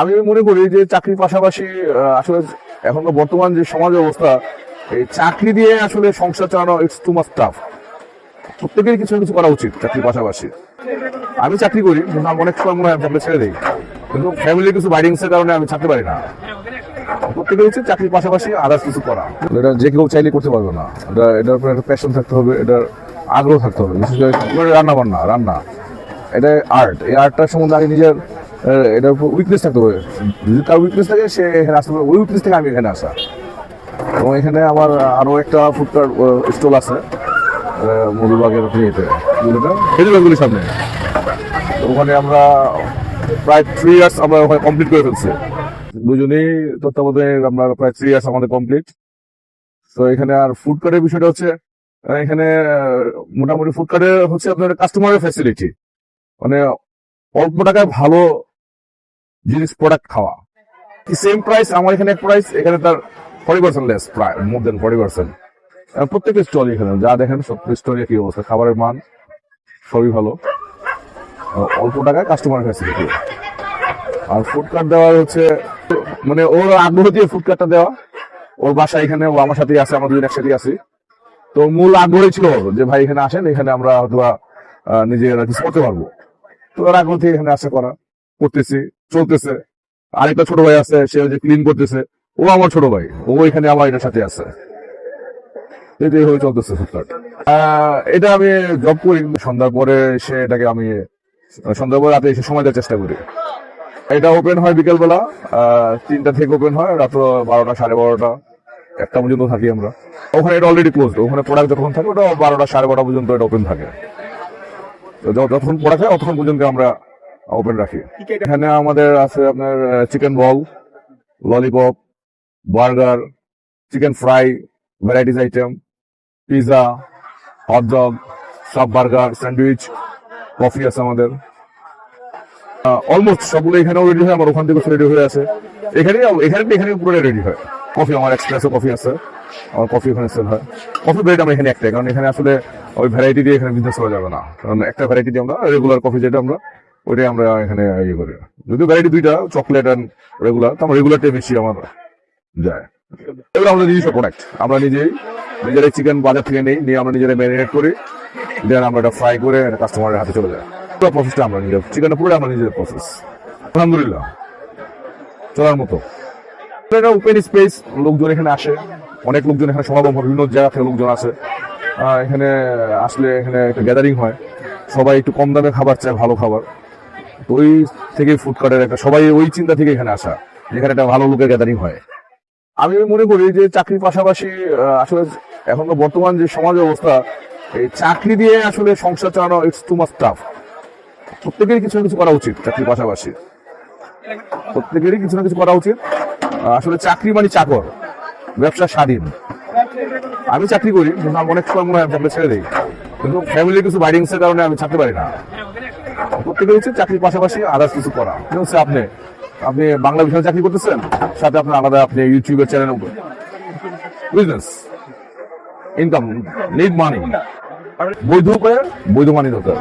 আমি মনে করি যে চাকরির পাশাপাশি আসলে এখন বর্তমান যে সমাজ অবস্থা, এই চাকরি দিয়ে আসলে সংসার চালানো ইটস টু মাস টাফ প্রত্যেকেরই কিছু কিছু করা উচিত চাকরির পাশাপাশি। আমি চাকরি করি আমার অনেক সময় মনে হয় আমি ছেড়ে দিই। কিন্তু ফ্যামিলির কিছু বাইডিংস এর কারণে আমি ছাড়তে পারি না। প্রত্যেকের উচিত চাকরির পাশাপাশি আদার্স কিছু করা। এটা যে কেউ চাইলে করতে পারবে না। এটা, এটার উপরে একটা প্যাশন থাকতে হবে, এটার আগ্রহ থাকতে হবে। বিশেষ করে রান্না বান্না রান্না। এটা আর্ট এই আর্টটার সম্বন্ধে আগে নিজের এটার উপর উইকনেস থাকতে হবে যদি কার উইকনেস থাকে, সে এখানে আসতে পারবে ওই উইকনেস থেকে আমি এখানে আসা। এবং এখানে আমার আরও একটা ফুডকার্ট স্টল আছে। মধুবাগের ইয়েতে খেজুরবাগুলির সামনে। তো ওখানে আমরা প্রায় থ্রি ইয়ার্স আমরা ওখানে কমপ্লিট করে ফেলছি। দুজনেই তত্ত্বাবধানে আমরা প্রায় থ্রি ইয়ার্স আমাদের কমপ্লিট তো এখানে আর ফুড কার্টের বিষয়টা হচ্ছে এখানে মোটামুটি ফুড কার্টে হচ্ছে আপনার কাস্টমারের ফ্যাসিলিটি মানে অল্প টাকায় ভালো জিনিস প্রোডাক্ট খাওয়া। সেম প্রাইস আমার এখানে এক প্রাইস এখানে তার ফর্টি পার্সেন্ট লেস প্রায় মোর দেন ফর্টি পার্সেন্ট প্রত্যেকটা স্টল এখানে যা দেখেন, সব স্টলে কি অবস্থা। খাবারের মান সবই ভালো। অল্প টাকায় কাস্টমার ফ্যাসিলিটি আর ফুড কার্ট দেওয়া হচ্ছে মানে ওর আগ্রহ দিয়ে ফুড কার্টটা দেওয়া। ওর বাসা এখানে, ও আমার সাথেই আছে, আমরা দুজন একসাথেই আছি। তো মূল আগ্রহই ছিল যে, ভাই, এখানে আসেন, এখানে আমরা হয়তো নিজেরা কিছু করতে পারব। ওর আগ্রহ থেকে এখানে আসা করা করতেছি, চলতেছে। আরেকটা ছোট ভাই আছে, সে যে ক্লিন করতেছে। ও আমার ছোট ভাই, ও এখানে আমার এটার সাথে আছে। এটাই হয়ে চলতেছে এটা আমি জব করি সন্ধ্যার পরে সে এটাকে আমি, সন্ধ্যার পরে রাতে এসে সময় দেওয়ার চেষ্টা করি। এটা ওপেন হয় বিকেলবেলা তিনটা থেকে ওপেন হয়, রাত্র বারোটা, সাড়ে বারোটা, একটা পর্যন্ত থাকি আমরা। ওখানে এটা অলরেডি ক্লোজ ওখানে প্রোডাক্ট যখন থাকে, ওটা বারোটা, সাড়ে বারোটা পর্যন্ত এটা ওপেন থাকে। যতক্ষণ প্রোডাক্ট হয় ততক্ষণ পর্যন্ত আমরা ওপেন রাখি। এখানে আমাদের আছে আপনার chicken ball lollipop burger chicken fry varieties item pizza hot dog সব বার্গার স্যান্ডউইচ কফি আছে আমাদের। অলমোস্ট সবগুলো এখানেও রেডি হয় আমার ওখান থেকে রেডি হয়ে আছে। এখানে এখানে এখানে পুরো রেডি হয়। কফি আমার এক্সপ্রেসও কফি আছে। আমার কফি ওখানে সেল হয়। কফি ব্রেড আমরা এখানে একটাই, কারণ এখানে আসলে ওই ভ্যারাইটি দিয়ে এখানে বিজনেস করা যাবে না। কারণ একটা ভ্যারাইটি দিয়ে আমরা রেগুলার কফি যেটা আমরা, ওইটাই আমরা এখানে ইয়ে করি। যদিও ভ্যারাইটি দুইটা চকলেট অ্যান্ড রেগুলার তো আমার রেগুলারটাই বেশি আমার যায়। এগুলো আমাদের নিজস্ব প্রোডাক্ট আমরা নিজেই, নিজেরাই চিকেন বাজার থেকে নেই, নিয়ে আমরা নিজেরাই ম্যারিনেট করি দেন আমরা এটা ফ্রাই করে কাস্টমারের হাতে চলে যায়। পুরো প্রসেসটা আমরা নিজের চিকেনটা পুরো আমরা নিজের প্রসেস আলহামদুলিল্লাহ। চলার মতো। এটা ওপেন স্পেস লোকজন এখানে আসে। অনেক লোকজন এখানে সমাগম হয়, বিভিন্ন জায়গা থেকে লোকজন আসে। এখানে আসলে এখানে একটা গ্যাদারিং হয়। সবাই একটু কম দামে খাবার চায়, ভালো খাবার। তো ওই থেকে ফুড কার্টের একটা, সবাই ওই চিন্তা থেকে এখানে আসা, যেখানে একটা ভালো লোকের গ্যাদারিং হয়। আমি মনে করি যে চাকরির পাশাপাশি আসলে এখন বর্তমান যে সমাজ অবস্থা, এই চাকরি দিয়ে আসলে সংসার চালানো ইটস টু মাস টাফ প্রত্যেকেরই কিছু না কিছু করা উচিত চাকরির পাশাপাশি। প্রত্যেকেরই কিছু না কিছু করা উচিত। আসলে চাকরি মানে চাকর, ব্যবসা স্বাধীন। আমি চাকরি করি, কিন্তু আমার অনেক সময় মনে হয় আমি চাকরি ছেড়ে দিই। কিন্তু ফ্যামিলির কিছু বাইডিংস এর কারণে আমি ছাড়তে পারি না। প্রত্যেকের উচিত চাকরির পাশাপাশি আদার্স কিছু করা যেমন হচ্ছে আপনি? আপনি বাংলা বিষয়ে চাকরি করতেছেন? সাথে আপনার আলাদা আপনি ইউটিউবের channel business income need money বৈধ উপায়ে বৈধ মানি হতে